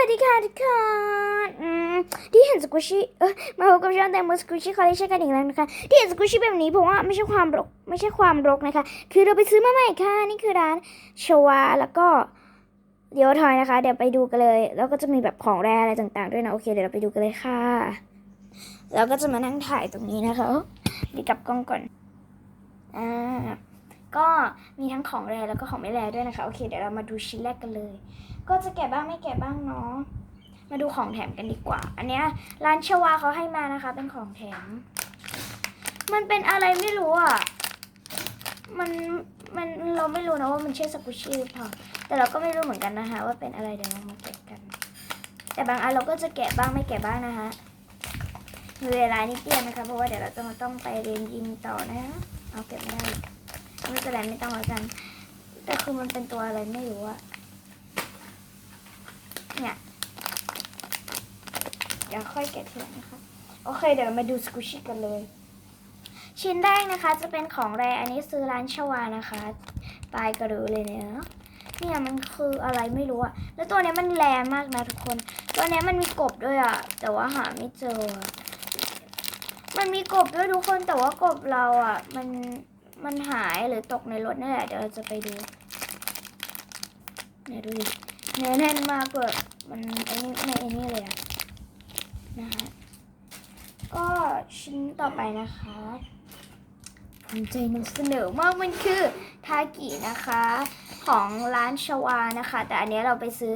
วัสดีค่ะทุกคนที่เห็นสกูชี่เออมาพบกับช่องแตงโมสกูชี่คอลเลคชันกันอีกแล้วนะคะ ที่เห็นสกูชี่แบบนี้เพราะว่าไม่ใช่ความรกไม่ใช่ความรกนะคะ คือเราไปซื้อมาใหม่ค่ะ นี่คือร้านชวาแล้วก็เดี๋ยวทอยนะคะ เดี๋ยวไปดูกันเลย แล้วก็จะมีแบบของแร่อะไรต่างๆด้วยนะโอเคเดี๋ยวเราไปดูกันเลยค่ะ แล้วก็จะมานั่งถ่ายตรงนี้นะคะดีกลับกล้องก่อนอ่าก็มีทั้งของแร่แล้วก็ของไม่แร่ด้วยนะคะโอเคเดี๋ยวเรามาดูชิ้นแรกกันเลย ก็จะแกะบ้างไม่แกะบ้างเนาะ มาดูของแถมกันดีกว่า อันเนี้ยร้านชวาเขาให้มานะคะ เป็นของแถม มันเป็นอะไรไม่รู้อะ มันมันเราไม่รู้นะว่ามันใช่สกุชี่หรือเปล่า แต่เราก็ไม่รู้เหมือนกันนะคะ ว่าเป็นอะไรเดี๋ยวเรามาแกะกัน แต่บางอันเราก็จะแกะบ้างไม่แกะบ้างนะคะมีเวลานิดเดียวนะคะ เพราะว่าเดี๋ยวเราจะมาต้องไปเรียนยิมต่อนะเอาเก็บไม่ได้ไม่เป็นไรไม่ต้องแล้วกัน แต่คือมันเป็นตัวอะไรไม่รู้อะ เนี่ย เดี๋ยวค่อยแกะทีหลังนะคะ โอเค เดี๋ยวมาดูสกูชี่กันเลย ชิ้นแรกนะคะจะเป็นของแรอันนี้ซื้อร้านชวานะคะปลายกระดูเลยเนี่ยเนี่ยมันคืออะไรไม่รู้อะแล้วตัวนี้มันแรงมากนะทุกคน ตัวนี้มันมีกบด้วยอะแต่ว่าหาไม่เจอ มันมีกบด้วยทุกคนแต่ว่ากบเราอะมันมันหายหรือตกในรถนั่นแหละเดี๋ยวเราจะไปดูเนี่ยดูดิ เนื้อแน่นมากเลยมันไอ้นี่ไม่ไอ้นี่เลยอะนะคะก็ชิ้นต่อไปนะคะภูมิใจนำเสนอมากมันคือทากินะคะของร้านชวานะคะ แต่อันนี้เราไปซื้อ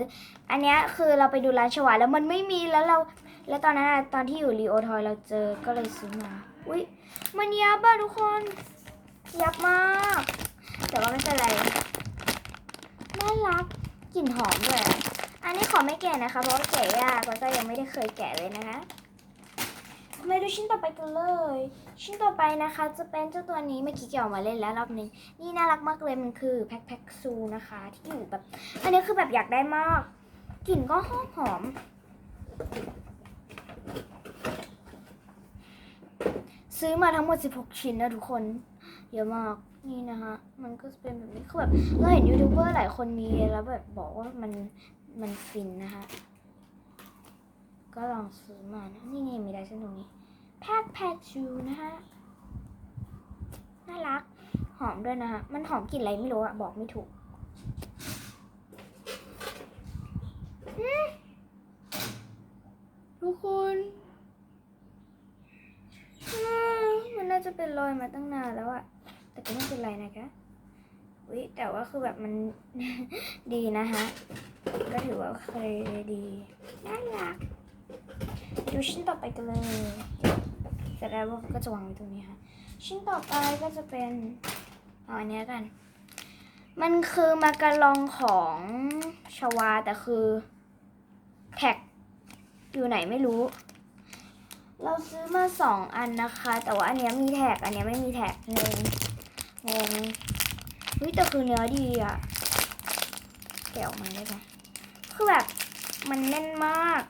อันนี้คือเราไปดูร้านชวาแล้วมันไม่มีแล้วเรา แล้วตอนนั้นตอนที่อยู่รีโอทอยเราเจอก็เลยซื้อมาอุ้ยมันยับอะทุกคนยับมาก แต่ว่าไม่เป็นไรน่ารัก กลิ่นหอมด้วย อันนี้ขอไม่แกะนะคะ เพราะว่าแกะยากแล้วก็ยังไม่ได้เคยแกะเลยนะคะมาดูชิ้นต่อไปกันเลย ชิ้นต่อไปนะคะจะเป็นเจ้าตัวนี้เมื่อกี้แกะออกมาเล่นแล้วรอบนึงนี่น่ารักมากเลยมันคือแพ็คแพ็คซูนะคะที่อยู่แบบ อันนี้คือแบบอยากได้มากกลิ่นก็หอมหอม ซื้อมาทั้งหมด 16 ชิ้นนะทุกคน เยอะมากนี่นะคะ มันก็จะเป็นแบบนี้คือแบบเราเห็นยูทูบเบอร์หลายคนมีแล้วแบบบอกว่ามันมันฟินนะคะ ก็ลองซื้อมานะนี่ไงมีลายเส้นตรงนี้แพ็คแพ็คชูนะคะน่ารักหอมด้วยนะคะมันหอมกลิ่นอะไรไม่รู้อะบอกไม่ถูกทุกคนมันน่าจะเป็นรอยมาตั้งนานแล้วอะ แต่ก็ไม่เป็นไรนะคะวิแต่ว่าคือแบบมันดีนะคะก็ถือว่าเคยดีน่ารักดูชิ้นต่อไปกันเลยเสร็จแล้วก็จะวางไว้ตรงนี้ค่ะ ชิ้นต่อไปก็จะเป็นเอาอันนี้กัน มันคือมาการองของชวาแต่คือแท็กอยู่ไหนไม่รู้ เราซื้อมาสองอันนะคะ แต่ว่าอันนี้มีแท็กอันนี้ไม่มีแท็กงง งงเฮ้ยแต่คือเนื้อดีอะแกะออกมาได้ไหมคือแบบมันแน่นมาก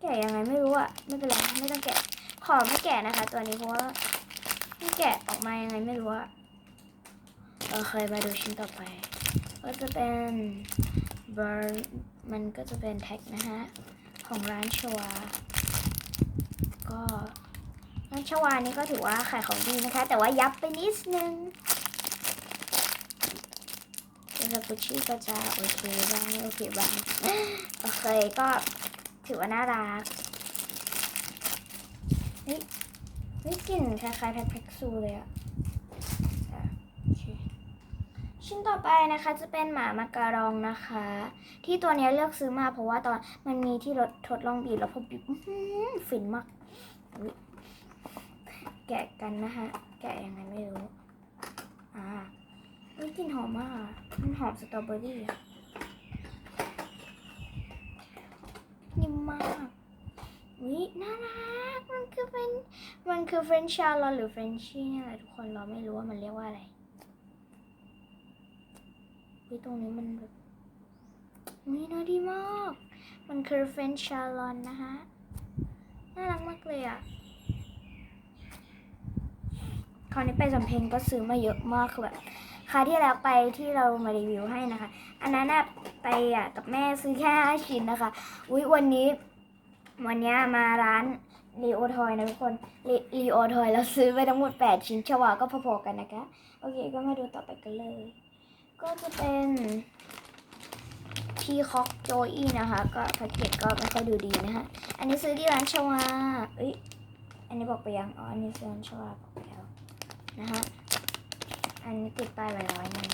แกะยังไงไม่รู้อะไม่เป็นไร ไม่ต้องแกะ ขอไม่แกะนะคะ ตัวนี้เพราะว่าไม่แกะออกมายังไงไม่รู้อะโอเคมาดูชิ้นต่อไป ก็จะเป็นเบอร์มันก็จะเป็นแท็กนะฮะ ของร้านชวา ก็ นชวานี่ก็ถือว่าขายของดีนะคะ แต่ว่ายับไปนิดนึงแต่สกุชชี่ก็จะโอเคบ้างไม่โอเคบ้างโอเคก็ถือว่าน่ารักเฮ้ยเฮ้ยกลิ่นคล้ายๆแพ็คแพ็คซูเลยอะอะชิ้นต่อไปนะคะจะเป็นหมามาการองนะคะ ที่ตัวนี้เลือกซื้อมาเพราะว่าตอนมันมีที่รถทดลองบีบแล้วพอบีบหือฟินมากอุ๊ย แกะกันนะคะ แกะยังไงไม่รู้ อ่าอุ๊ยกลิ่นหอมมาก มันหอมสตรอเบอรี่อะนิ่มมากวิน่ารัก มันคือเป็น มันคือเฟรนช์ชาร์ลอหรือเฟรนชี่เนี่ยแหละทุกคนเราไม่รู้ว่ามันเรียกว่าอะไรวิตรงนี้มันแบบวิน่าดีมาก มันคือเฟรนช์ชาร์ลอนนะคะ น่ารักมากเลยอะ คราวนี้ไปสำเพ็งก็ซื้อมาเยอะมากคือแบบคราวที่แล้วไปที่เรามารีวิวให้นะคะ อันนั้นไปอะกับแม่ซื้อแค่ห้าชิ้นนะคะอุ้ยวันนี้ วันนี้มาร้านรีโอทอยนะทุกคนรีโอทอยแล้วซื้อไปทั้งหมด8ชิ้นชวาก็พอๆกันนะคะโอเคก็มาดูต่อไปกันเลย ก็จะเป็นพีคอกโจอี้นะคะ ก็แพ็กเกจก็ไม่ค่อยดูดีนะคะ อันนี้ซื้อที่ร้านชวาเอ้ยอันนี้บอกไปยังอ๋ออันนี้ซื้อร้านชวาบอกไป นะคะอันนี้ติดป้ายไว้ร้อยหนึง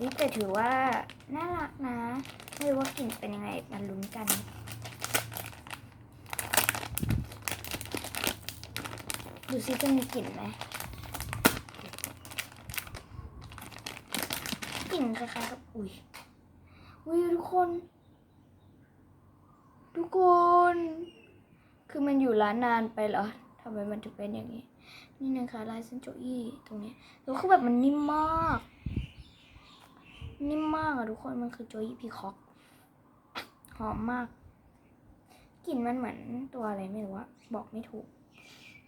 นี่แต่ถือว่าน่ารักนะ ไม่รู้ว่ากลิ่นเป็นยังไงมาลุ้นกันดูซิจะมีกลิ่นไหมกลิ่นคล้ายๆกับอุ้ยอุ้ยทุกคน ทุกคน คือมันอยู่ร้านนานไปเหรอทำไมมันถึงเป็นอย่างนี้ นี่นะคะลายเส้นโจอี้ตรงนี้แล้วคือแบบมันนิ่มมาก นิ่มมากอะทุกคนมันคือโจอี้พีคอกหอมมากกลิ่นมันเหมือนตัวอะไรไม่รู้อะบอกไม่ถูก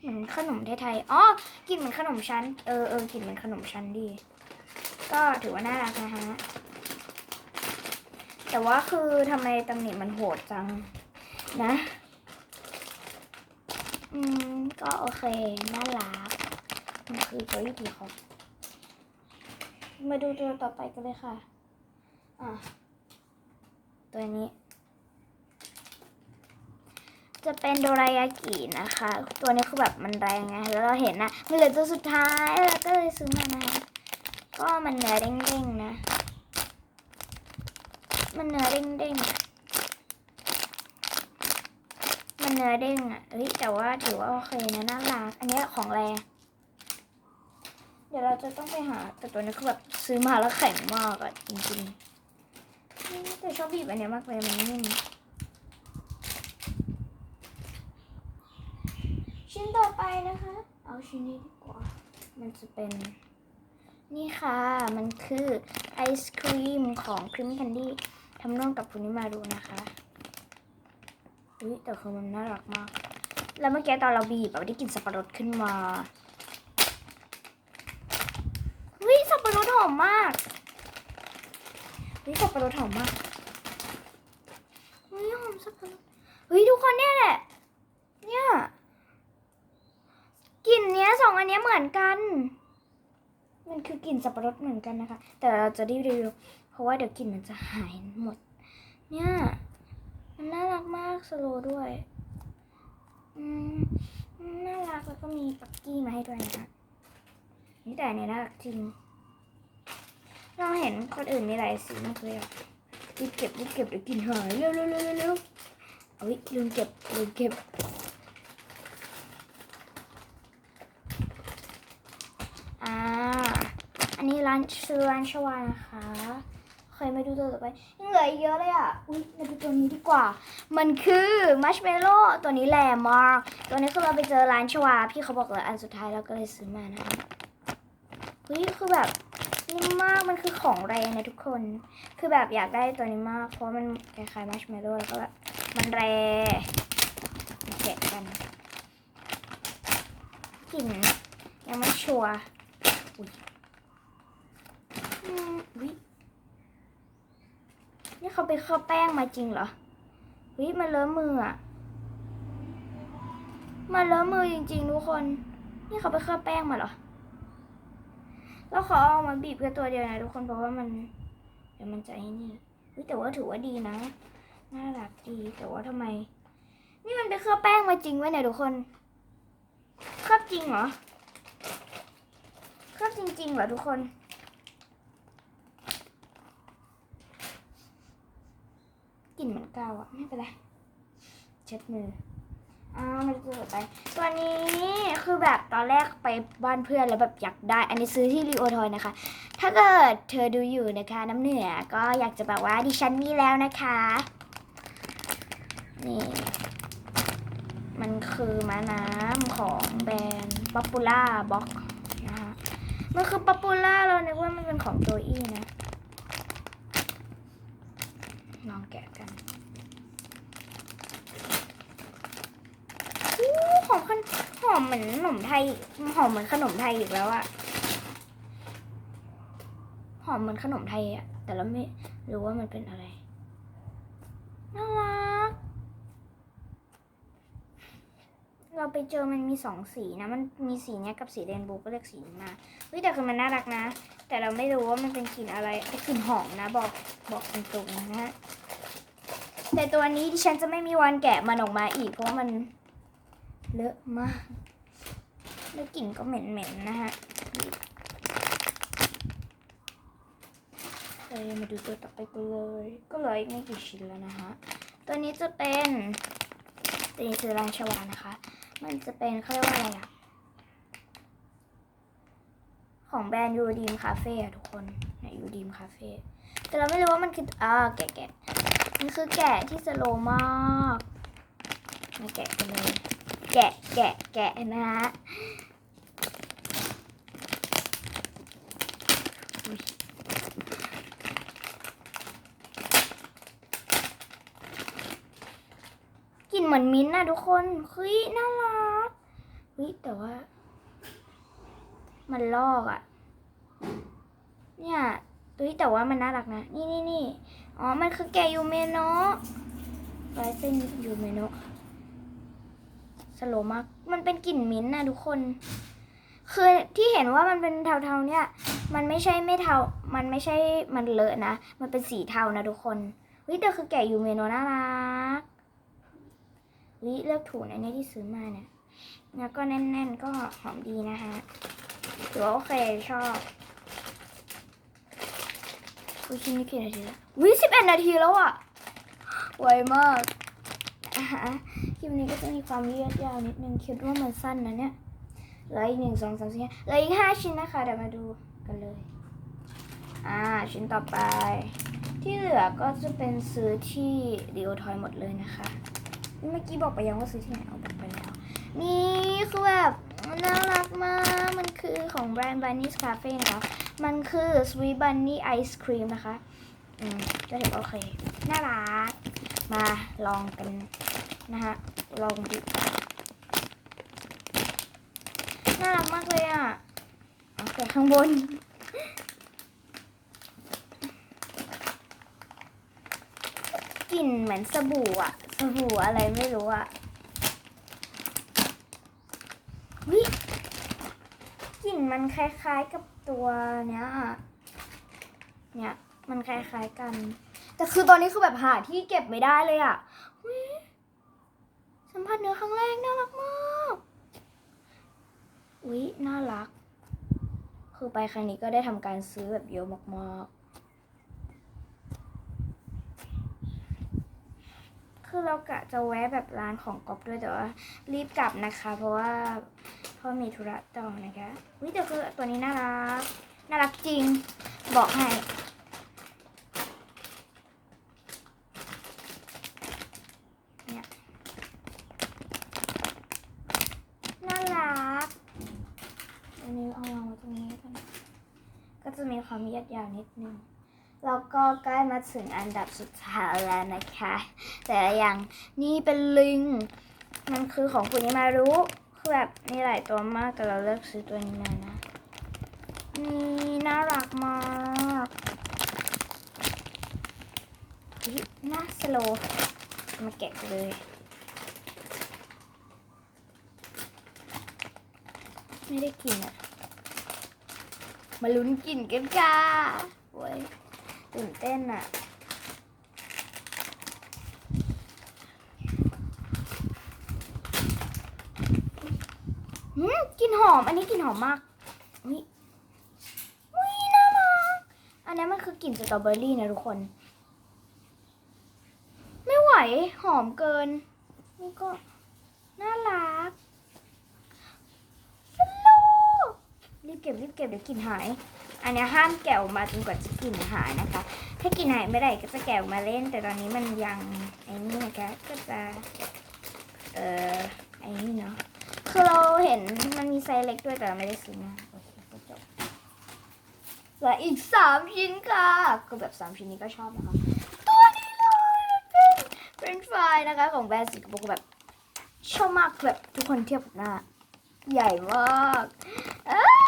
เหมือนขนมไทยๆอ๋อกลิ่นเหมือนขนมชั้น เออเออกลิ่นเหมือนขนมชั้นดี ก็ถือว่าน่ารักนะฮะ แต่ว่าคือทำไมตำหนิมันโหดจังนะ อืม ก็โอเค น่ารักมันคือตัวยี่ปีเขามาดูตัวต่อไปกันเลยค่ะ อะ ตัวนี้ จะเป็นโดรายากินะคะ ตัวนี้คือแบบมันแรงไง แล้วเราเห็นนะมันเหลือตัวสุดท้ายแล้วก็เลยซื้อมานะคะก็มันเนื้อเด้งๆนะ มันเนื้อเด้งๆอะมัน เนื้อเด้งอะเอ้ยแต่ว่าถือว่าโอเคนะน่ารักอันนี้ของแรงเดี๋ยวเราจะต้องไปหาแต่ตัวนี้คือแบบซื้อมาแล้วแข็งมากอะจริงๆแต่ชอบบีบอันนี้มากเลยมันนิ่มชิ้นต่อไปนะคะ เอาชิ้นนี้ดีกว่า มันจะเป็น นี่ค่ะ มันคือไอศครีมของครีมแคนดี้ทำร่วมกับคุนิมารุนะคะ อุ้ยแต่คือมันน่ารักมาก แล้วเมื่อกี้ตอนเราบีบเราได้กลินสับปะรดขึ้นมาอุ้ยสับปะรดหอมมากอุ้ยสับปะรดหอมมากอุ้ยหอมสับปะรดเฮ้ยทุกคนเนี่ยแหละ เนี่ยกลิ่นเนี้ยสองอันเนี้ยเหมือนกัน มันคือกลิ่นสับปะรดเหมือนกันนะคะ แต่เราจะรีวิวเพราะว่าเดี๋ยวกลิ่นมันจะหายหมด เนี่ย มันน่ารักมาก สโลด้วยน่ารักแล้วก็มีปักกี้มาให้ด้วยนะคะนี่แต่อันเนี่ยน่ารักจริง เราเห็นคนอื่นมีหลายสีมากเลยอะรีบเก็บรีบเก็บเดี๋ยวกินหายเร็วเร็วเร็วเร็วเร็วเอ้ยลืมเก็บลืมเก็บอ่าอันนี้ร้านชื่อร้านชวานะคะ เคยมาดูตัวต่อไปยังเหลืออีกเยอะเลยอะ อุ้ยมาดูตัวนี้ดีกว่า มันคือมัชเมลโล่ตัวนี้แรงมมาก ตัวนี้คือเราไปเจอร้านชวา พี่เขาบอกเลยอันสุดท้ายเราก็เลยซื้อมานะคะเฮ้ยคือแบบนิ่มมาก มันคือของแรงนะทุกคน คือแบบอยากได้ตัวนี้มาก เพราะมันคล้ายๆมัชเมลโล่แล้วก็แบบมันแรงมาแกะกันกลิ่นยังไม่ชัวร์ อืมวิ นี่เขาไปเคลือบแป้งมาจริงเหรอวิมันเลอะมืออะมันเลอะมือจริงๆทุกคน นี่เขาไปเคลือบแป้งมาเหรอแล้วเขาเอามาบีบแค่ตัวเดียวนะทุกคนเพราะว่ามันเดี๋ยวมันจะไอ้นี่แต่ว่าถือว่าดีนะ น่ารักดีแต่ว่าทำไม นี่มันไปเคลือบแป้งมาจริงไหมเนี่ยทุกคน เคลือบจริงเหรอ เคลือบจริงๆเหรอทุกคน ลิ่นเหมือนกาวอะไม่เป็นไร เช็ดมืออ่ามันจะไป ตัวนี้คือแบบตอนแรกไปบ้านเพื่อนแล้วแบบอยากได้ อันนี้ซื้อที่รีโอทอยนะคะ ถ้าเกิดเธอดูอยู่นะคะ น้ำเหนือก็อยากจะแบบว่าดิฉันมีแล้วนะคะ นี่ มันคือม้าน้ำของแบรนด์ป๊อปปูล่าบ็อกนะคะมันคือป๊อปปูล่าเรานึกว่ามันเป็นของโจอี้นะลองแกะกันอู้หอมขนห อมเหมือนขนมไทยหอมเหมือนขนมไทยอีกแล้วอะหอมเหมือนขนมไทยอะแต่เราไม่รือว่ามันเป็นอะไรน่ารักเราไปเจอมันมีสองสีนะมันมีสีเนี้ยกับสีเรนโบว์ก็เลือกสีนี้มาเฮ้ยแต่คือมันน่ารักนะ แต่เราไม่รู้ว่ามันเป็นกลิ่นอะไรกลิ่นหอมนะ บอกบอกตรงๆนะฮะแต่ตัวนี้ดิฉันจะไม่มีวันแกะมันออกมาอีกเพราะว่ามันเลอะมาก แล้วกลิ่นก็เหม็นๆนะฮะเอ้ยมาดูตัวต่อไปกันเลย ก็เหลืออีกไม่กี่ชิ้นแล้วนะฮะตัวนี้จะเป็นตัวนี้คือราชวานะคะ มันจะเป็นเขาเรียกว่าอะไรอะของแบรนด์ยูดีมคาเฟ่อะทุกคนในยูดีมคาเฟ่แต่เราไม่รู้ว่ามันคืออ่าแกะแกะมันคือแกะที่สโลมากมาแกะกันเลย แกะแกะแกะนะฮะอุ๊ยกลิ่นเห มือนมิ้นท์นะทุกคนเฮ้ยน่ารักเฮ้ยแต่ว่า มันลอกอะ่ะ เนี่ยเฮ้ยแต่ว่ามันน่ารักนะ นี่นี่นี่อ๋อ มันคือแกยูเมโนะลายเส้นยูเมโนะสโลมาก มันเป็นกลิ่นมิ้นท์นะทุกคน คือที่เห็นว่ามันเป็นเทาๆเนี่ย มันไม่ใช่ไม่เทา มันไม่ใช่มันเลอะนะ มันเป็นสีเทานะทุกคนวิแต่คือแกยูเมโนะน่ารัก วิเลือกถูกนะเนี่ยที่ซื้อมาเนี่ยแล้วก็แน่น ๆ ก็หอมดีนะฮะถือว่าโอเคชอบวิชิ้นนี้กี่นาทีแล้ววิสิบเอ็ดนาทีแล้วอะไวมากอ่าฮะคลิปนี้ก็จะมีความยืดยาวนิดนึงคิดว่ามันสั้นนะเนี่ยเหลืออีกหนึ่งสองสามสี่ห้าเหลืออีกห้าชิ้นนะคะเดี๋ยวมาดูกันเลย อ่าชิ้นต่อไป ที่เหลือก็จะเป็นซื้อที่ดีโอทอยหมดเลยนะคะ เมื่อกี้บอกไปยังว่าซื้อที่ไหนเอาบอกไปแล้ว นี่คือแบบน่ารักมาก มันคือของแบรนด์ Bunny's Cafe นะคะมันคือ Sweet Bunny Ice Cream นะคะอืมก็ถือว่าโอเค น่ารัก มาลองกันนะฮะ ลองดูน่ารักมากเลยอะเอาแกะข้างบน ก ลิ่นเหมือนสบู่อะสบู่อะไรไม่รู้อะวิกลิ่นมันคล้ายๆกับตัวเนี้ยเนี่ยมันคล้ายๆกัน แต่คือตอนนี้คือแบบหาที่เก็บไม่ได้เลยอะวิสัมผัสเนื้อครั้งแรกน่ารักมากวิน่ารัก คือไปครั้งนี้ก็ได้ทำการซื้อแบบเยอะมากๆ คือเรากะจะแวะแบบร้านของก๊อฟด้วยแต่ว่ารีบกลับนะคะ เพราะว่าพ่อมีธุระต่อนะคะวิแต่คือตัวนี้น่ารักน่ารักจริงบอกให้น่ารักอันนี้เอาวางไว้ตรงนี้กันก็จะมีความยืดยาวนิดนึง ก็ใกล้มาถึงอันดับสุดท้ายแล้วนะคะ แต่อย่างนี่เป็นลิง มันคือของคุณนิมารุคือแบบมีหลายตัวมากแต่เราเลือกซื้อตัวนี้มานะนี่น่ารักมากน่าสโลมาแกะเลยไม่ได้กินอะ มาลุ้นกลิ่นกันค่ะโว้ย ตื่นเต้นอะหืมกลิ่นหอม อันนี้กลิ่นหอมมากอุ้ยอุ้ยน่ารักอันนี้มันคือกลิ่นสตรอเบอรี่นะทุกคน ไม่ไหว หอมเกิน นี่ก็ น่ารักฮัลโหลรีบเก็บรีบเก็บเดี๋ยวกลิ่นหาย อันนี้ห้ามแกะออกมาจนกว่าจะกลิ่นหายนะคะ ถ้ากลิ่นหายไม่ได้ก็จะแกะออกมาเล่น แต่ตอนนี้มันยังไอ้นี่นะคะก็จะเอ่อไอ้นี่เนาะคือเราเห็นมันมีไซส์เล็กด้วยแต่เราไม่ได้ซื้อมาโอเคก็จบเหลืออีกสามชิ้นค่ะคือแบบสามชิ้นนี้ก็ชอบนะคะตัวนี้เลยเป็นเป็นไฟรายนะคะของแบรนด์สิงคโปร์แบบชอบมากแบบทุกคนเทียบกับหน้าใหญ่มากอ้าอยาก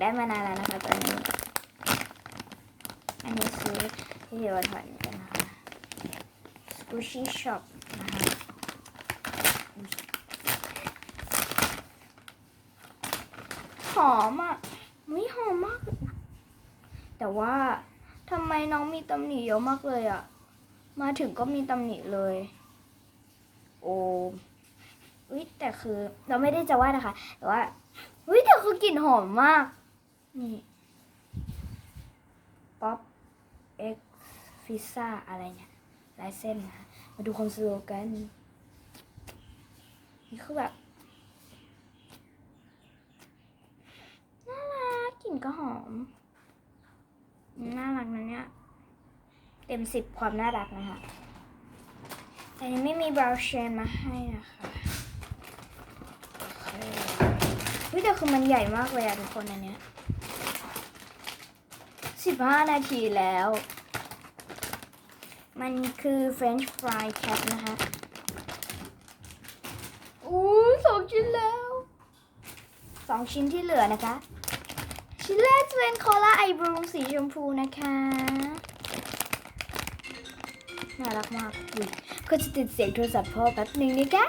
ได้มานานแล้วนะคะตัวนี้ อันนี้ซื้อที่เดียวถอนกันนะคะสกูชี่ช็อปนะคะหอมอะไม่หอมมาก แต่ว่าทำไมน้องมีตำหนิเยอะมากเลยอะ มาถึงก็มีตำหนิเลย โอ้อุ้ยแต่คือเราไม่ได้จะว่านะคะ แต่ว่าอุ้ยแต่คือกลิ่นหอมมาก นี่ป๊อปเอ็กฟิซ่าอะไรเนี่ยลายเส้นนะมาดูคอนโซลกัน นี่คือแบบน่ารักกลิ่นก็หอม น่ารักนะเนี่ย เต็มสิบความน่ารักนะคะแต่ยังไม่มีบราวน์เชนมาให้นะคะโอเคเฮ้ยแต่คือมันใหญ่มากเลยอะทุกคนอันเนี้ย สิบห้านาทีแล้ว มันคือ French fry cap นะคะอู้สองชิ้นแล้วสองชิ้นที่เหลือนะคะ ชิ้นแรกจะเป็นโคลาไอบรูมสีชมพูนะคะน่ารักมากอุ๊ยก็จะติดเสียงโทรศัพท์พ่อแป๊บหนึ่งนะคะ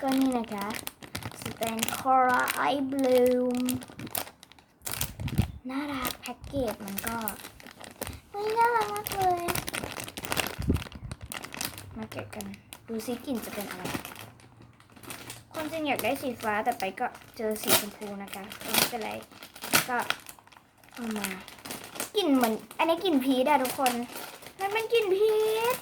ก็นี่นะคะจะเป็นโคลาไอบลูม น่ารักแพ็กเกจมันก็ไม่น่ารักมากเลย มาแกะกัน ดูซิกลิ่นจะเป็นอะไรความจริงอยากได้สีฟ้าแต่ไปก็เจอสีชมพูนะคะไม่เป็นไร ก็เอามากลิ่นเหมือน อันนี้กลิ่นพีชอะทุกคน มันเป็นกลิ่นพีช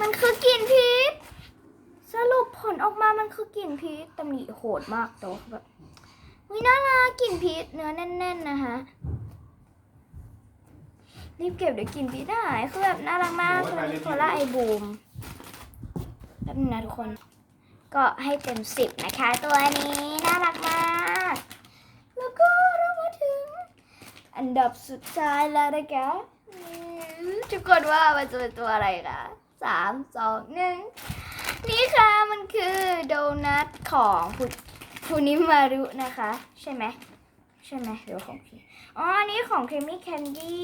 มันคือกลิ่นพีช สรุปผลออกมามันคือกลิ่นพีชตำหนิ โหดมากแต่ว่าแบบวิน่ารักกลิ่นพีชเนื้อแน่น ๆ นะคะรีบเก็บเดี๋ยวกลิ่นพีชหายคือแบบน่ารักมากคือนิโคล่าไอบูมแป๊บนึงนะทุกคน ก็ให้เต็มสิบนะคะ ตัวนี้น่ารักมาก แล้วก็เรามาถึง อันดับสุดท้ายแล้วนะคะอืมทุกคนว่ามันจะเป็นตัวอะไรคะสามสองหนึ่งนี่ค่ะมัน คือโดนัทของพุพุนิมารุนะคะ ใช่ไหมใช่ไหมหรือว่าของพี่อ๋ออันนี้ของ Creamy Candy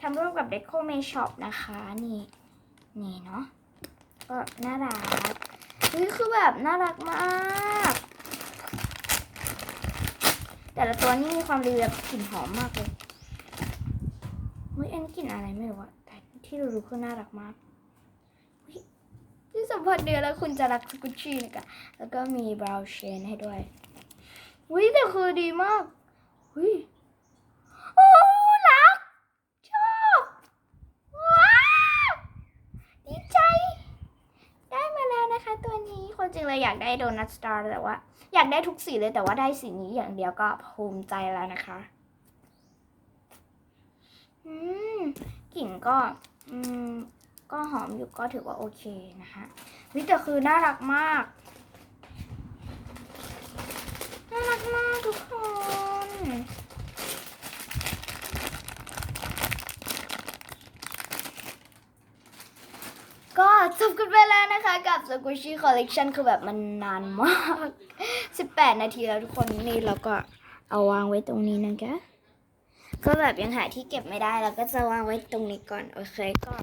ทำร่วมกับ Deco m a Shop นะคะ นี่ นี่เนาะก็น่ารักเฮ้ยคือแบบน่ารักมาก แต่ละตัวนี่มีความรีแบบกลิ่นหอมมากเลยเฮ้ยอันกลิ่นอะไรไม่รู้อะแต่ที่รู้ๆคือน่ารักมาก ที่สัมผัสเนื้อแล้วคุณจะรักสกุชชี่นะคะแล้วก็มีบราวน์เชนให้ด้วยเฮ้ยแต่คือดีมากเฮ้ยโอ้รัก ชอบว้าวดีใจ ได้มาแล้วนะคะตัวนี้คนจริงเลยอยากได้โดนัทสตาร์แต่ว่า อยากได้ทุกสีเลยแต่ว่าได้สีนี้อย่างเดียวก็ภูมิใจแล้วนะคะอืมกลิ่นก็ อืม ก็หอมอยู่ก็ถือว่าโอเคนะคะวิแต่คือน่ารักมาก น่ารักมากทุกคนก็จบกันไปแล้วนะคะกับ s q u i s h y Collection คือแบบมันนานมาก 18 นาทีแล้วทุกคนนี่เราก็เอาวางไว้ตรงนี้นะคะก็แบบยังหาที่เก็บไม่ได้เราก็จะวางไว้ตรงนี้ก่อน โอเคก็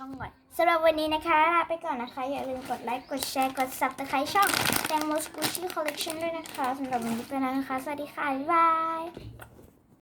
ช่องก่อยสำหรับวันนี้นะคะลาไปก่อนนะคะ อย่าลืมกดไลค์ กดแชร์ กด subscribe ช่องแตงโมสกูชี่คอลเลกชันด้วยนะคะสำหรับวันนี้ไปแล้วนะคะ สวัสดีค่ะ บ๊ายบาย